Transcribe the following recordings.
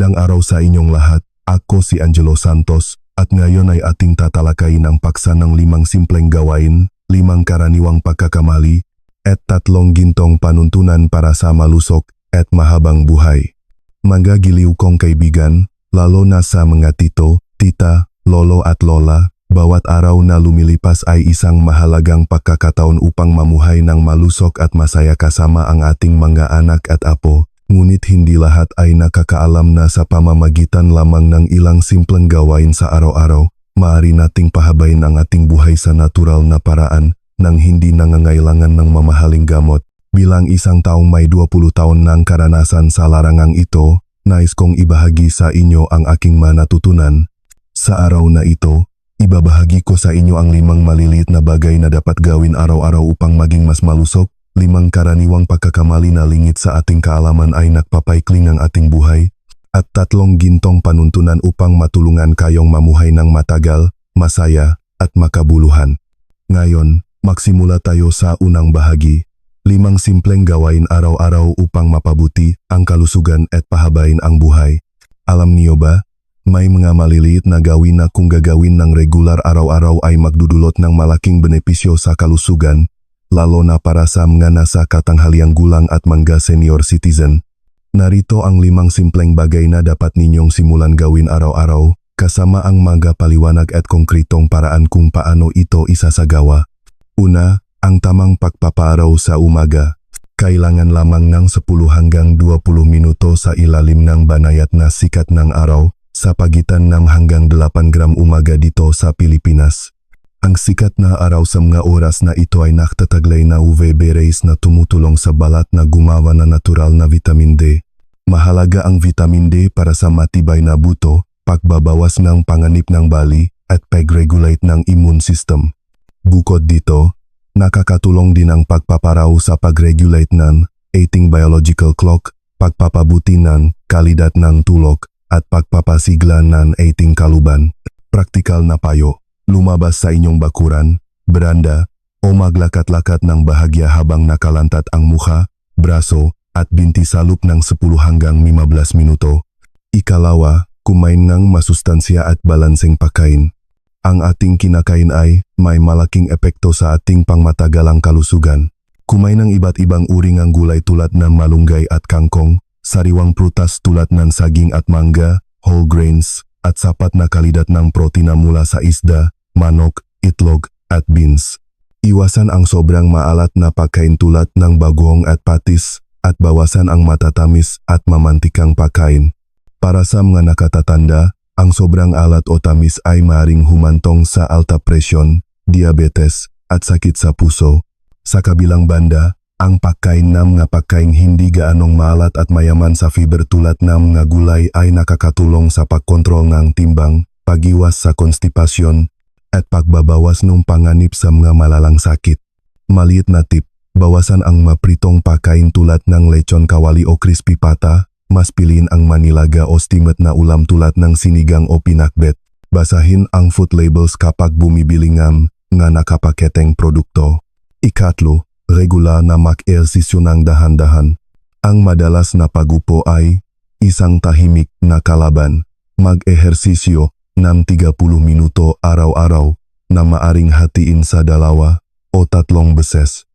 Magandang araw sa inyong lahat. Ako si Angelo Santos at ngayon ay ating tatalakayin ang paksa ng limang simpleng gawain, limang karaniwang pagkakamali, at tatlong gintong panuntunan para sa malusok at mahabang buhay. Mga giliw kong kaibigan, lalo na sa mga tito, tita, lolo at lola, bawat araw na lumilipas ay isang mahalagang pagkakataon upang mamuhay ng malusok at masaya kasama ang ating mga anak at apo. Ngunit hindi lahat ay nakakaalam na sa pamamagitan lamang ng ilang simpleng gawain sa araw-araw, maaari nating pahabain ang ating buhay sa natural na paraan nang hindi nangangailangan ng mamahaling gamot. Bilang isang taong may 20 taon ng karanasan sa larangang ito, nais kong ibahagi sa inyo ang aking manatutunan. Sa araw na ito, ibabahagi ko sa inyo ang limang maliliit na bagay na dapat gawin araw-araw upang maging mas malusok limang karaniwang pagkakamali na lingit sa ating kaalaman ay nagpapaikling ng ating buhay, at tatlong gintong panuntunan upang matulungan kayong mamuhay ng matagal, masaya, at makabuluhan. Ngayon, magsimula tayo sa unang bahagi. Limang simpleng gawain araw-araw upang mapabuti ang kalusugan at pahabain ang buhay. Alam niyo ba, may mga maliliit na gawin na kung gagawin ng regular araw-araw ay magdudulot ng malaking benepisyo sa kalusugan, lalo na para sa mga nasa katanghaliang gulang at mga senior citizen. Narito ang limang simpleng bagay na dapat ninyong simulan gawin araw-araw, kasama ang mga paliwanag at konkretong paraan kung paano ito isasagawa. Una, ang tamang pagpaparaw sa umaga. Kailangan lamang ng 10 hanggang 20 minuto sa ilalim ng banayat na sikat ng araw, sa pagitan ng hanggang 8 gram umaga dito sa Pilipinas. Ang sikat na araw sa mga oras na ito ay nakataglay na UVB rays na tumutulong sa balat na gumawa na natural na vitamin D. Mahalaga ang vitamin D para sa matibay na buto, pagbabawas ng panganib ng bali, at pag-regulate ng immune system. Bukod dito, nakakatulong din ang pagpaparaw sa pag-regulate ng ating biological clock, pagpapabuti ng kalidad ng tulog, at pagpapasigla ng ating kaluban. Praktikal na payo lumabas sa inyong bakuran, beranda, o maglakat-lakat ng bahagya habang nakalantat ang mukha, braso, at binti sa loop ng 10 hanggang 15 minuto. Ikalawa, kumain ng masustansya at balanseng pagkain. Ang ating kinakain ay may malaking epekto sa ating pangmatagalang kalusugan. Kumain ng iba't ibang uri ng gulay tulad ng malunggay at kangkong, sariwang prutas tulad ng saging at mangga, whole grains, at sapat na kalidad ng protina mula sa isda, manok, itlog, at beans. Iwasan ang sobrang maalat na pagkain tulad ng bagoong at patis at bawasan ang matatamis at mamantikang pagkain. Para sa mga nakatatanda, ang sobrang alat o tamis ay maring humantong sa alta presyon, diabetes, at sakit sa puso. Sa kabilang banda, ang pagkain ng mga pagkain hindi gaanong maalat at mayaman sa fiber tulad ng mga gulay ay nakakatulong sa pagkontrol ng timbang, pagiwas sa konstipasyon, at pagbabawas ng panganib sa mga malalang sakit. Maliit na tip, bawasan ang mapritong pagkain tulad ng lechon kawali o crispy pata, mas piliin ang manilaga o steamed na ulam tulad ng sinigang o pinakbet. Basahin ang food labels kapag bumibili ngam nga nakapaketeng produkto. Ikatlo, regular na mag-ehersisyo ng dahan-dahan. Ang madalas na pagupo ay isang tahimik na kalaban. Mag-ehersisyo ng 30 minuto araw-araw na maaring hatiin sa dalawa o tatlong beses.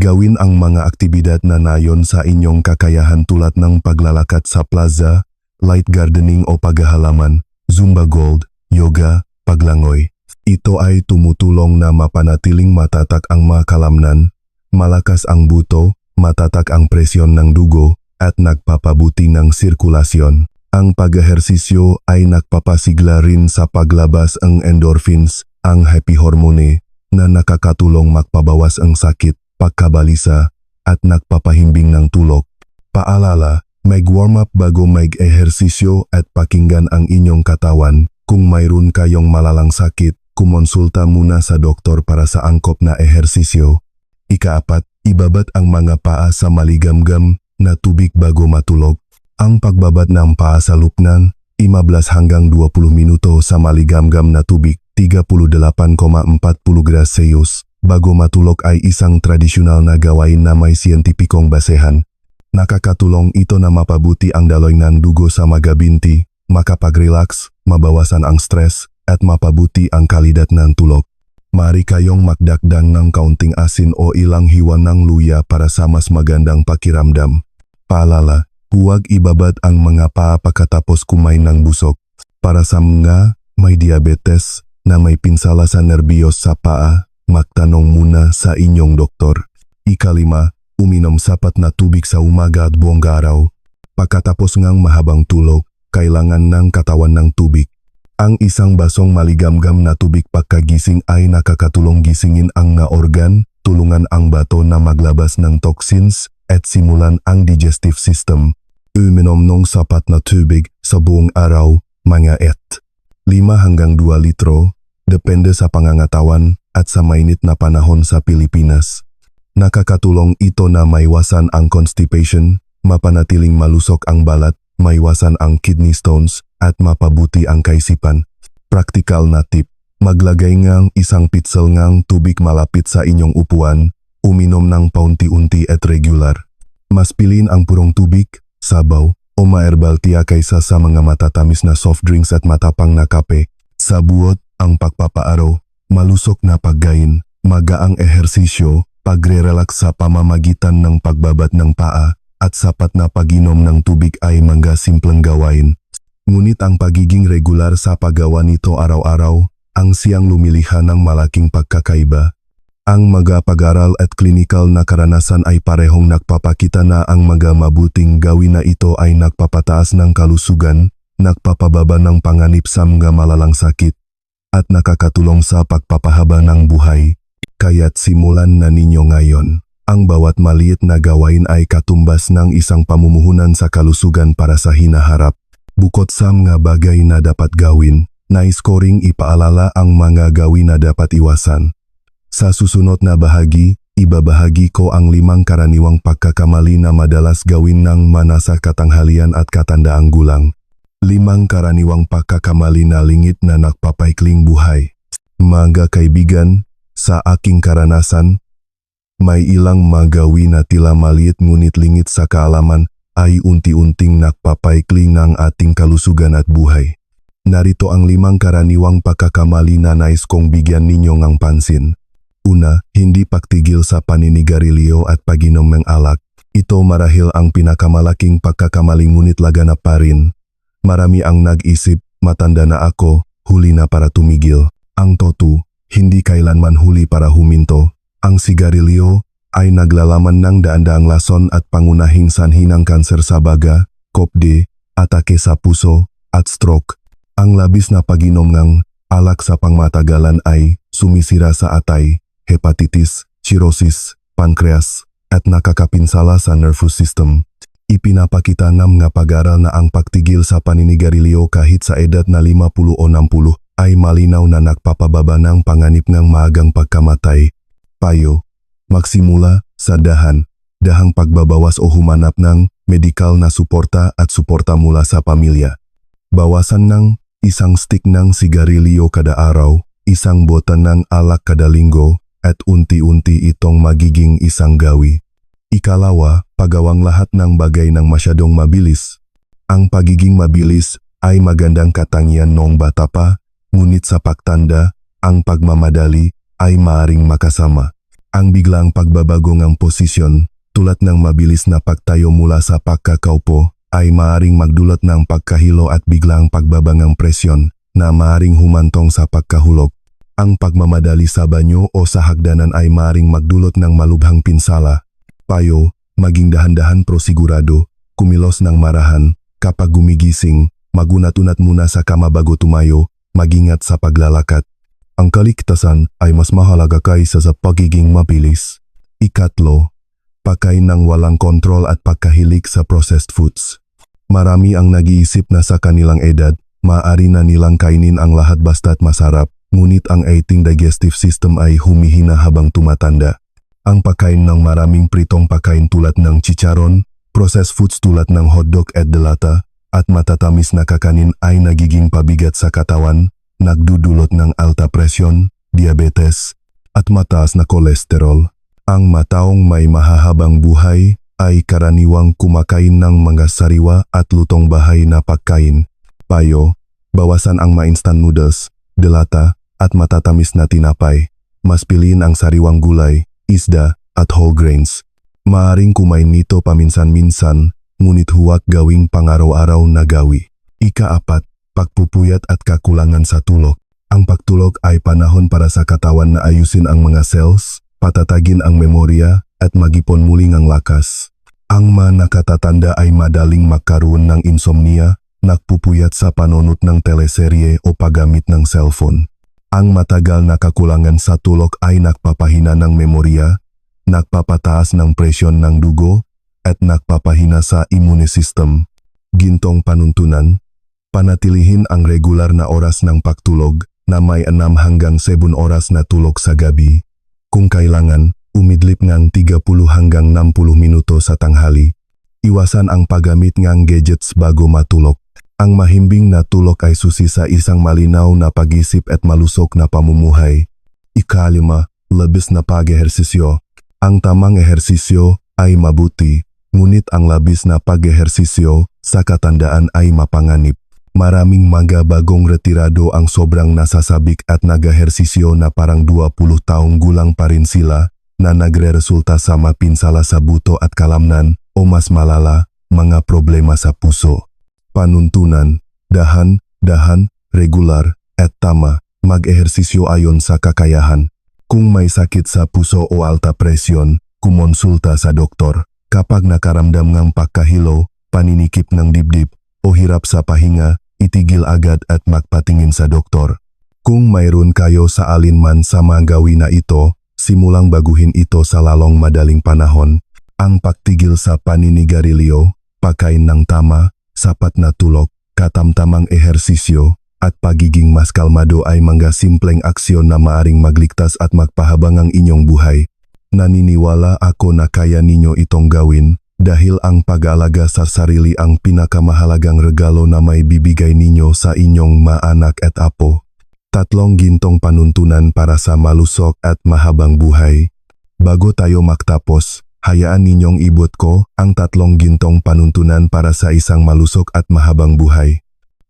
Gawin ang mga aktibidad na nayon sa inyong kakayahan tulad ng paglalakad sa plaza, light gardening o paghahalaman, Zumba Gold, yoga, paglangoy. Ito ay tumutulong na mapanatiling matatak ang mga kalamnan, malakas ang buto, matatak ang presyon ng dugo, at nagpapabuti ng sirkulasyon. Ang pag-ehersisyo ay nagpapasigla rin sa paglabas ang endorphins, ang happy hormone, na nakakatulong magpabawas ang sakit, pagkabalisa, at nagpapahimbing ng tulog. Paalala, mag-warm up bago mag-ehersisyo at pakinggan ang inyong katawan. Kung mayroon kayong malalang sakit, kumonsulta muna sa doktor para sa angkop na ehersisyo. Ikaapat, ibabat ang mga paa sa maligamgam na tubig bago matulog. Ang pagbabad ng paa sa lupnan, 15 hanggang 20 minuto sa maligamgam na tubig, 38,40 grads Celsius, bago matulog ay isang tradisyonal na gawain na may siyentipikong basehan. Nakakatulong ito na mapabuti ang daloy ng dugo sa mga binti, makapag-relax, mabawasan ang stress, at mapabuti ang kalidad ng tulog. Mari kayong magdagdag ng kaunting asin o ilang hiwa ng luya para sa mas magandang pakiramdam. Paalala, huwag ibabad ang mga paa pagkatapos kumain ng busog. Para sa mga may diabetes na may pinsala sa nerbiyos sa paa, magtanong muna sa inyong doktor. Ikalima, uminom sapat na tubig sa umaga at buong araw. Pagkatapos ngang mahabang tulog, kailangan ng katawan ng tubig. Ang isang basong maligamgam na tubig pagkagising ay nakakatulong gisingin ang nga organ, tulungan ang bato na maglabas ng toxins, at simulan ang digestive system. Uminom ng sapat na tubig sa buong araw, mga et. 5 hanggang 2 litro, depende sa pangangatawan at sa mainit na panahon sa Pilipinas. Nakakatulong ito na maiwasan ang constipation, mapanatiling malusok ang balat, maiwasan ang kidney stones, at mapabuti ang kaisipan. Praktikal na tip, maglagay ngang isang pitsel ngang tubig malapit sa inyong upuan, uminom ng paunti-unti at regular. Mas pilin ang purong tubig, sabaw, o maerbal tea kaysa sa mga matatamis na soft drinks at matapang na kape. Sa buot, ang pagpapaaraw, malusok na paggain, magaang ehersisyo, pagre-relax sa pamamagitan ng pagbabat ng paa, at sapat na paginom ng tubig ay mga simpleng gawain. Ngunit ang pagiging regular sa paggawa nito araw-araw, ang siyang lumiliha ng malaking pagkakaiba. Ang mga pag-aral at klinikal na karanasan ay parehong nagpapakita na ang mga mabuting gawin na ito ay nagpapataas ng kalusugan, nagpapababa ng panganib sa mga malalang sakit, at nakakatulong sa pagpapahaba ng buhay. Kaya't simulan na ninyo ngayon. Ang bawat maliit na gawain ay katumbas ng isang pamumuhunan sa kalusugan para sa hinaharap. Bukod sa mga bagay na dapat gawin, nais ko ring ipaalala ang mga gawin na dapat iwasan. Sa susunod na bahagi, ibabahagi ko ang limang karaniwang pagkakamali na madalas gawin ng manasa katanghalian at katandaang gulang. Limang karaniwang pagkakamali na lingit na nagpapaikling buhay. Mga kaibigan, sa aking karanasan, may ilang magawi na tila maliit ngunit lingit sa kaalaman ay unti-unting nagpapaikling ng ating kalusugan at buhay. Narito ang limang karaniwang pagkakamali na nais kong bigyan ninyo ng pansin. Una, hindi pagtigil sa paninigarilyo at paginom ng alak. Ito marahil ang pinakamalaking pagkakamali ngunit laganap pa rin. Marami ang nag-isip, matanda na ako, huli na para tumigil. Ang totu, hindi kailanman huli para huminto. Ang sigarilyo ay naglalaman ng daan-daang lason at pangunahing sanhi ng kanser sa baga, kopde, atake sa puso, at stroke. Ang labis na paginom ng alak sa pangmatagalan ay sumisira sa atay, hepatitis, cirrhosis, pancreas, at nakakapinsala sa nervous system. Ipinapakita ng mga pag-aral na ang pagtigil sa paninigarilyo kahit sa edad na 50 o 60 ay malinaw na nagpapababa ng panganib ng maagang pagkamatay. Payo, magsimula sa dahan, dahang pagbabawas o humanap ng medikal na suporta at suporta mula sa pamilya. Bawasan ng isang stick ng sigarilyo kada araw, isang botan ng alak kada linggo, at unti-unti itong magiging isang gawi. Ikalawa, pagawang lahat ng bagay ng masyadong mabilis. Ang pagiging mabilis ay magandang katangian noong bata pa, ngunit sa pagtanda, ang pagmamadali ay maaring makasama. Ang biglang pagbabago ng posisyon, tulad ng mabilis na pagtayo mula sa pagkakaupo, ay maaring magdulot ng pagkahilo at biglang pagbaba ng presyon na maaring humantong sa pagkahulog. Ang pagmamadali sa banyo o sa hagdanan ay maaring magdulot ng malubhang pinsala. Payo, maging dahan-dahan prosigurado, kumilos ng marahan, kapag gumigising, magunat-unat muna sa kama bago tumayo, magingat sa paglalakad. Ang kaligtasan ay mas mahalaga kaysa sa pagiging mabilis. Ikatlo, pagkain ng walang kontrol at pagkahilig sa processed foods. Marami ang nag-iisip na sa kanilang edad, maaari na nilang kainin ang lahat basta't masarap, ngunit ang ating digestive system ay humihina habang tumatanda. Ang pagkain ng maraming pritong pagkain tulad ng chicharon, processed foods tulad ng hotdog at delata, at matatamis na kakanin ay nagiging pabigat sa katawan, nagdudulot ng alta presyon, diabetes, at mataas na kolesterol. Ang mataong may mahahabang buhay ay karaniwang kumakain ng mga sariwa at lutong bahay na pagkain. Payo, bawasan ang ma-instant noodles, delata, at matatamis na tinapay. Mas piliin ang sariwang gulay, isda, at whole grains. Maaring kumain nito paminsan-minsan, ngunit huwag gawing pangaraw-araw na gawi. Ika-apat, pagpupuyat at kakulangan sa tulog. Ang pagtulog ay panahon para sa katawan na ayusin ang mga cells, patatagin ang memorya, at magipon muling ang lakas. Ang mga nakatatanda ay madaling magkaroon ng insomnia, nagpupuyat sa panonot ng teleserye o paggamit ng cellphone. Ang matagal na kakulangan sa tulog ay nagpapahina ng memorya, nagpapataas ng presyon ng dugo, at nagpapahina sa immune system. Gintong panuntunan, panatilihin ang regular na oras ng pagtulog na may 6 hanggang 7 oras na tulog sa gabi. Kung kailangan, umidlip ng 30 hanggang 60 minuto sa tanghali. Iwasan ang paggamit ng gadgets bago matulog. Ang mahimbing na tulog ay susi sa isang malinaw na pag-isip at malusok na pamumuhay. Ikalima, labis na pag-ehersisyo. Ang tamang ehersisyo ay mabuti, ngunit ang labis na pag-ehersisyo sa katandaan ay mapanganib. Maraming mga bagong retirado ang sobrang nasasabik at nag-ehersisyo na parang 20 taong gulang pa rin sila na nagre-resulta sa mapinsala sa buto at kalamnan o mas malala, mga problema sa puso. Panuntunan, dahan, dahan, regular, at tama, mag-ehersisyo ayon sa kakayahan. Kung may sakit sa puso o alta presyon, kumonsulta sa doktor. Kapag nakaramdam ng pagkahilo, paninikip ng dibdib, o hirap sa pahinga, itigil agad at magpatingin sa doktor. Kung mayroon kayo sa alinman sa mga gawin na ito, simulang baguhin ito sa lalong madaling panahon. Ang pagtigil sa paninigarilyo, pagkain ng tama, sapat na tulog, katamtamang ehersisyo, at pagiging mas kalmado ay mga simpleng aksyon na maaring magligtas at magpahabang ang inyong buhay. Naniniwala ako na kaya ninyo itong gawin dahil ang pag-alaga sa sarili ang pinakamahalagang regalo na may bibigay ninyo sa inyong maanak at apo. Tatlong gintong panuntunan para sa malusok at mahabang buhay. Bago tayo magtapos, hayaan ninyong ibot ko ang tatlong gintong panuntunan para sa isang malusok at mahabang buhay.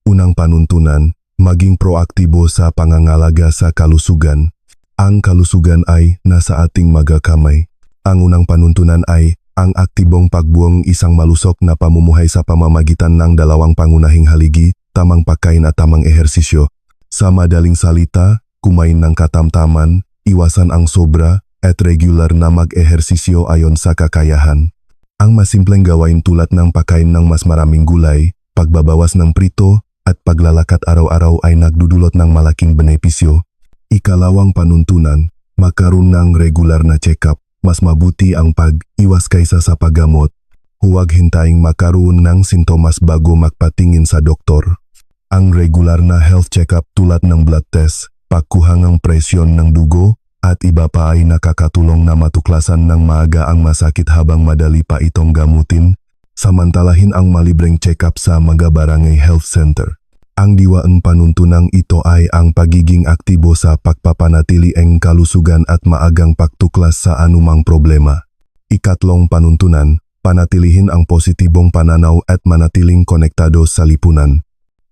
Unang panuntunan, maging proaktibo sa pangangalaga sa kalusugan. Ang kalusugan ay nasa ating magakamay. Ang unang panuntunan ay ang aktibong pagbuong isang malusok na pamumuhay sa pamamagitan ng dalawang pangunahing haligi, tamang pagkain at tamang ehersisyo. Sa madaling salita, kumain ng katamtaman, iwasan ang sobra, at regular na mag-ehersisyo ayon sa kakayahan. Ang masimpleng gawain tulad ng pagkain ng mas maraming gulay, pagbabawas ng prito, at paglalakad araw-araw ay nagdudulot ng malaking benepisyo. Ikalawang panuntunan, magkaroon ng regular na check-up. Mas mabuti ang pag-iwas kaysa sa paggamot. Huwag hintayin makaroon ng sintomas bago magpatingin sa doktor. Ang regular na health check-up tulad ng blood test, pagkuha ng presyon ng dugo, at iba pa ay nakakatulong na matuklasan ng maaga ang masakit habang madali pa itong gamutin, samantalahin ang malibreng check-up sa mga barangay health center. Ang diwaang panuntunang ito ay ang pagiging aktibo sa pagpapanatili ang kalusugan at maagang pagtuklas sa anumang problema. Ikatlong panuntunan, panatilihin ang positibong pananaw at manatiling konektado sa lipunan.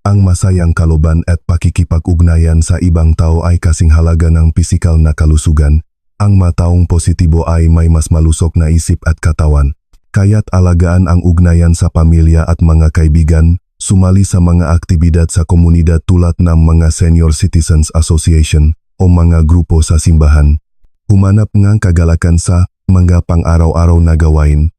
Ang masayang kaloban at pakikipag-ugnayan sa ibang tao ay kasing halaga ng pisikal na kalusugan. Ang mataong positibo ay may mas malusok na isip at katawan. Kaya't alagaan ang ugnayan sa pamilya at mga kaibigan, sumali sa mga aktibidad sa komunidad tulad ng mga Senior Citizens Association o mga grupo sa simbahan. Humanap ng kagalakan sa mga pang-araw-araw na gawain.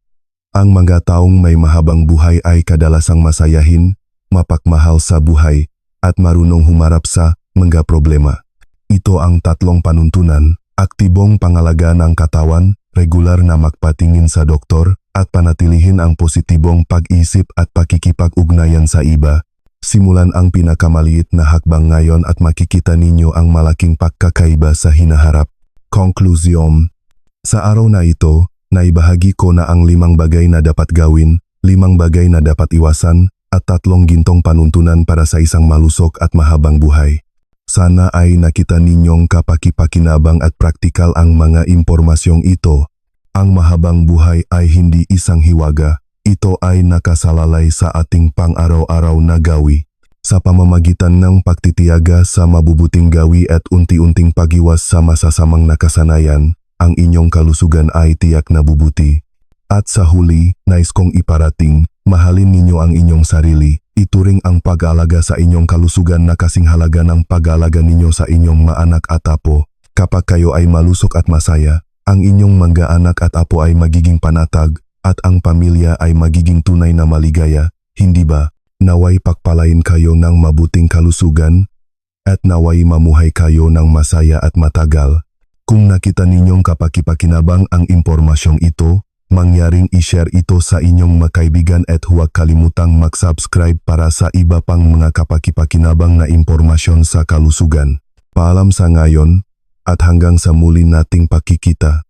Ang mga taong may mahabang buhay ay kadalasang masayahin, mapakmahal sa buhay, at marunong humarap sa mga problema. Ito ang tatlong panuntunan, aktibong pangalaga ng katawan, regular na magpatingin sa doktor, at panatilihin ang positibong pag-isip at pakikipag-ugnayan sa iba. Simulan ang pinakamaliit na hakbang ngayon at makikita ninyo ang malaking pagkakaiba sa hinaharap. Konklusyon Sa araw na ito, naibahagi ko na ang limang bagay na dapat gawin, limang bagay na dapat iwasan, at tatlong gintong panuntunan para sa isang malusok at mahabang buhay. Sana ay nakita ninyong kapakipakinabang at praktikal ang mga impormasyong ito ang mahabang buhay ay hindi isang hiwaga. Ito ay nakasalalay sa ating pang-araw-araw na gawi. Sa pamamagitan ng pagtitiyaga sa mabubuting gawi at unti-unting pagiwas sa masasamang nakasanayan, ang inyong kalusugan ay tiyak na bubuti. At sa huli, nais kong iparating, mahalin ninyo ang inyong sarili. Ituring ang pag-alaga sa inyong kalusugan na kasing halaga ng pag-alaga ninyo sa inyong maanak at apo. Kapag kayo ay malusok at masaya, ang inyong mga anak at apo ay magiging panatag at ang pamilya ay magiging tunay na maligaya, hindi ba? Naway pakpalain kayo ng mabuting kalusugan at naway mamuhay kayo ng masaya at matagal. Kung nakita ninyong kapakipakinabang ang impormasyong ito, mangyaring i-share ito sa inyong makaibigan at huwag kalimutang mag-subscribe para sa iba pang mga kapakipakinabang na impormasyon sa kalusugan. Paalam sa ngayon, at hanggang sa muli nating pakikita.